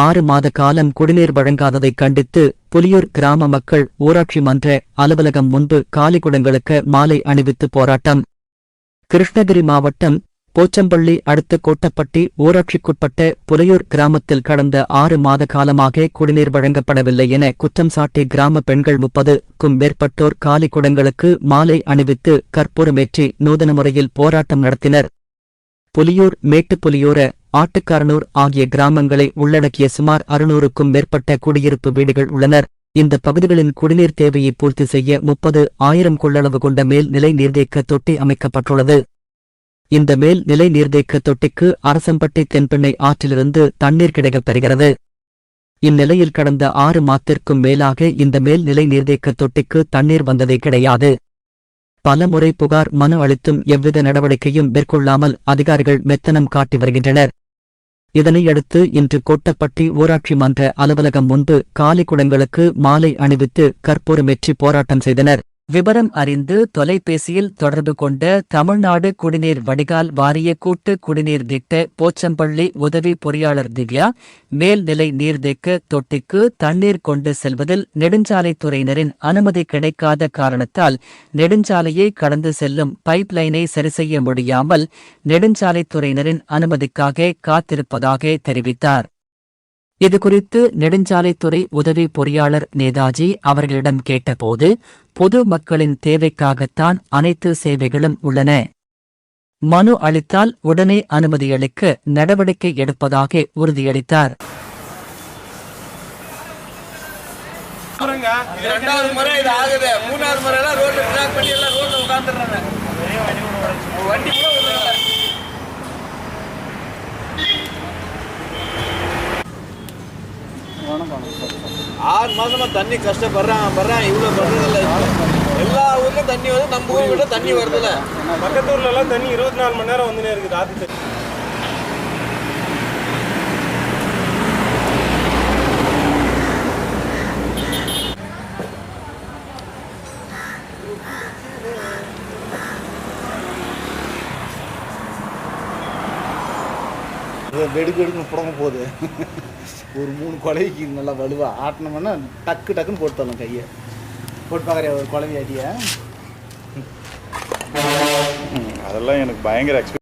ஆறு மாத காலம் குடிநீர் வழங்காததை கண்டித்து புலியூர் கிராம மக்கள் ஊராட்சி மன்ற அலுவலகம் முன்பு காலிக்குடங்களுக்கு மாலை அணிவித்து போராட்டம். கிருஷ்ணகிரி மாவட்டம் போச்சம்பள்ளி அடுத்த கோட்டப்பட்டி ஊராட்சிக்குட்பட்ட புலையூர் கிராமத்தில் கடந்த ஆறு மாத காலமாக குடிநீர் வழங்கப்படவில்லை என குற்றம் சாட்டி கிராம பெண்கள் முப்பதுக்கும் மேற்பட்டோர் காலிக்குடங்களுக்கு மாலை அணிவித்து கற்பூரமேற்றி நூதன முறையில் போராட்டம் நடத்தினர். புலியூர் மேட்டுப்புலியூர ஆட்டுக்காரனூர் ஆகிய கிராமங்களை உள்ளடக்கிய சுமார் அறுநூறுக்கும் மேற்பட்ட குடியிருப்பு வீடுகள் உள்ளனர். இந்த பகுதிகளின் குடிநீர் தேவையை பூர்த்தி செய்ய முப்பது ஆயிரம் கொள்ளளவு கொண்ட மேல்நிலை நீர்தேக்க தொட்டி அமைக்கப்பட்டுள்ளது. இந்த மேல்நிலை நீர்தேக்க தொட்டிக்கு அரசம்பட்டி தென்பெண்ணை ஆற்றிலிருந்து தண்ணீர் கிடைக்கப் பெறுகிறது. இந்நிலையில் கடந்த ஆறு மாத்திற்கும் மேலாக இந்த மேல்நிலை நீர்தேக்க தொட்டிக்கு தண்ணீர் வந்ததே கிடையாது. பலமுறை புகார் மனு அளித்தும் எவ்வித நடவடிக்கையும் மேற்கொள்ளாமல் அதிகாரிகள் மெத்தனம் காட்டி வருகின்றனர். இதனையடுத்து இன்று கோட்டப்பட்டி ஊராட்சி மன்ற அலுவலகம் முன்பு காலி குடங்களுக்கு மாலை அணிவித்து கற்பூரமேற்றி போராட்டம் செய்தனர். விவரம் அறிந்து தொலைபேசியில் தொடர்பு கொண்ட தமிழ்நாடு குடிநீர் வடிகால் வாரிய கூட்டு குடிநீர் திட்ட போச்சம்பள்ளி உதவி பொறியாளர் திவ்யா மேல்நிலை நீர்தேக்க தொட்டிக்கு தண்ணீர் கொண்டு செல்வதில் நெடுஞ்சாலைத்துறையினரின் அனுமதி கிடைக்காத காரணத்தால் நெடுஞ்சாலையை கடந்து செல்லும் பைப் லைனை சரிசெய்ய முடியாமல் நெடுஞ்சாலைத்துறையினரின் அனுமதிக்காக காத்திருப்பதாக தெரிவித்தார். இதுகுறித்து நெடுஞ்சாலைத்துறை உதவி பொறியாளர் நேதாஜி அவர்களிடம் கேட்டபோது பொது மக்களின் தேவைக்காகத்தான் அனைத்து சேவைகளும் உள்ளன. மனு அளித்தால் உடனே அனுமதியளிக்க நடவடிக்கை எடுப்பதாக உறுதியளித்தார். இது ஆறு மாசமா தண்ணி கஷ்டப்படுறான் படுறான் இவ்வளோ பண்றதில்ல எல்லா ஊர்லயும் தண்ணி வருது நம்ம ஊரை விட தண்ணி வருதுல்ல. பக்கத்து ஊர்ல எல்லாம் தண்ணி இருபத்தி நாலு மணி நேரம் வந்துனே இருக்குது ஆத்து வெடுக்கு வெடுக்குன்னு புடங்க போகுது. ஒரு மூணு குழவிக்கு நல்லா வலுவா. ஆட்டினோம்னா டக்கு டக்குன்னு போட்டு தரலாம் கையை. போட்டு பார்க்குறியா ஒரு குழவி அடிய. அதெல்லாம் எனக்கு பயங்கர எக்ஸ்பீரியன்ஸ்